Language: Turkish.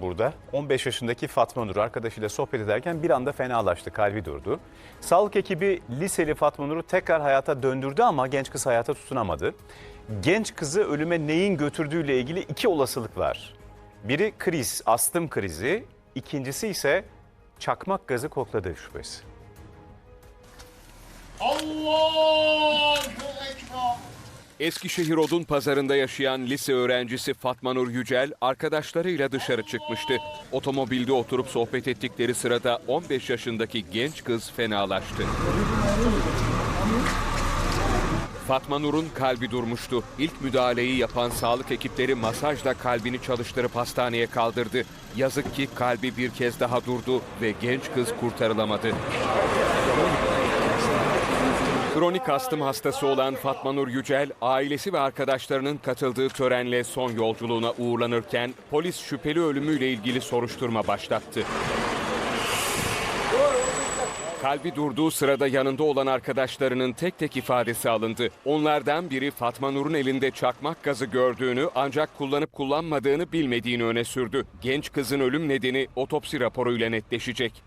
burada. 15 yaşındaki Fatma Nur arkadaşıyla sohbet ederken bir anda fenalaştı, kalbi durdu. Sağlık ekibi liseli Fatma Nur'u tekrar hayata döndürdü ama genç kız hayata tutunamadı. Genç kızı ölüme neyin götürdüğüyle ilgili iki olasılık var. Biri kriz, astım krizi, ikincisi ise çakmak gazı kokladığı şüphesi. Ekber. Eskişehir Odun Pazarı'nda yaşayan lise öğrencisi Fatma Nur Yücel arkadaşlarıyla dışarı çıkmıştı. Otomobilde oturup sohbet ettikleri sırada 15 yaşındaki genç kız fenalaştı. Fatma Nur'un kalbi durmuştu. İlk müdahaleyi yapan sağlık ekipleri masajla kalbini çalıştırıp hastaneye kaldırdı. Yazık ki kalbi bir kez daha durdu ve genç kız kurtarılamadı. Kronik astım hastası olan Fatma Nur Yücel, ailesi ve arkadaşlarının katıldığı törenle son yolculuğuna uğurlanırken polis şüpheli ölümüyle ilgili soruşturma başlattı. Kalbi durduğu sırada yanında olan arkadaşlarının tek tek ifadesi alındı. Onlardan biri Fatma Nur'un elinde çakmak gazı gördüğünü ancak kullanıp kullanmadığını bilmediğini öne sürdü. Genç kızın ölüm nedeni otopsi raporuyla netleşecek.